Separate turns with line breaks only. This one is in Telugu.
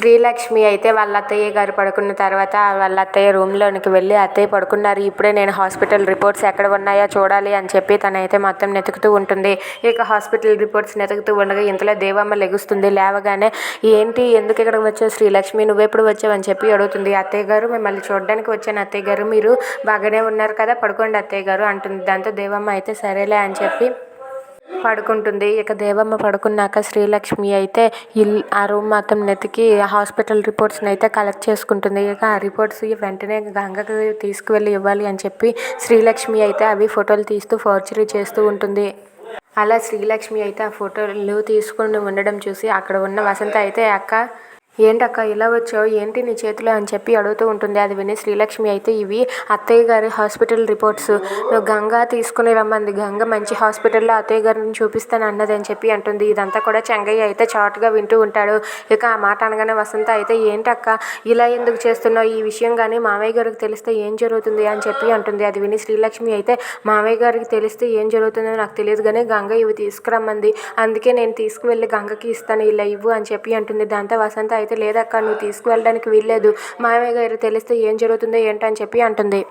శ్రీలక్ష్మి అయితే వాళ్ళ అత్తయ్య గారు పడుకున్న తర్వాత వాళ్ళ అత్తయ్య రూమ్లోనికి వెళ్ళి అత్తయ్య పడుకున్నారు ఇప్పుడే నేను హాస్పిటల్ రిపోర్ట్స్ ఎక్కడ ఉన్నాయో చూడాలి అని చెప్పి తనైతే మొత్తం వెతుకుతూ ఉంటుంది. ఇక హాస్పిటల్ రిపోర్ట్స్ వెతుకుతూ ఉండగా ఇంతలో దేవమ్మ లెగుస్తుంది. లేవగానే ఏంటి ఎందుకు ఇక్కడికి వచ్చావు శ్రీలక్ష్మి? నువ్వెప్పుడు వచ్చావు? అని చెప్పి అడుగుతుంది. అత్తయ్య గారు మిమ్మల్ని చూడడానికి వచ్చాను అత్తయ్య గారు మీరు బాగానే ఉన్నారు కదా పడుకోండి అత్తయ్య గారు అంటుంది. దాంతో దేవమ్మ అయితే సరేలే అని చెప్పి పడుకుంటుంది. ఇక దేవమ్మ పడుకున్నాక శ్రీలక్ష్మి అయితే ఇల్ ఆ రూమ్ మొత్తం నెతికి హాస్పిటల్ రిపోర్ట్స్ని అయితే కలెక్ట్ చేసుకుంటుంది. ఇక ఆ రిపోర్ట్స్ వెంటనే గంగకు తీసుకువెళ్ళి ఇవ్వాలి అని చెప్పి శ్రీలక్ష్మి అయితే అవి ఫోటోలు తీస్తూ ఫోర్చరీ చేస్తూ ఉంటుంది. అలా శ్రీలక్ష్మి అయితే ఆ ఫోటోలు తీసుకుని ఉండడం చూసి అక్కడ ఉన్న వసంత అయితే అక్క ఏంటక్క ఇలా వచ్చావు? ఏంటి నీ చేతిలో? అని చెప్పి అడుగుతూ ఉంటుంది. అది విని శ్రీలక్ష్మి అయితే ఇవి అత్తయ్య గారి హాస్పిటల్ రిపోర్ట్స్. గంగ తీసుకుని రమ్మంది. గంగ మంచి హాస్పిటల్లో అత్తయ్య గారిని చూపిస్తాను అన్నది అని చెప్పి అంటుంది. ఇదంతా కూడా చెంగయ్య అయితే చాటుగా వింటూ ఉంటాడు. ఇక ఆ మాట అనగానే వసంత అయితే ఏంటక్క ఇలా ఎందుకు చేస్తున్నావు? ఈ విషయం కానీ మామయ్య గారికి తెలిస్తే ఏం జరుగుతుంది? అని చెప్పి అంటుంది. అది విని శ్రీలక్ష్మి అయితే మామయ్య గారికి తెలిస్తే ఏం జరుగుతుందో నాకు తెలియదు కానీ గంగ ఇవి తీసుకురమ్మంది. అందుకే నేను తీసుకువెళ్ళి గంగకి ఇస్తాను. ఇలా ఇవ్వు అని చెప్పి అంటుంది. దాంతో వసంత అయితే లేదక్క నువ్వు తీసుకువెళ్ళడానికి వీల్లేదు. మామయ్య గారు తెలిస్తే ఏం జరుగుతుందో ఏంటో అని చెప్పి అంటుంది.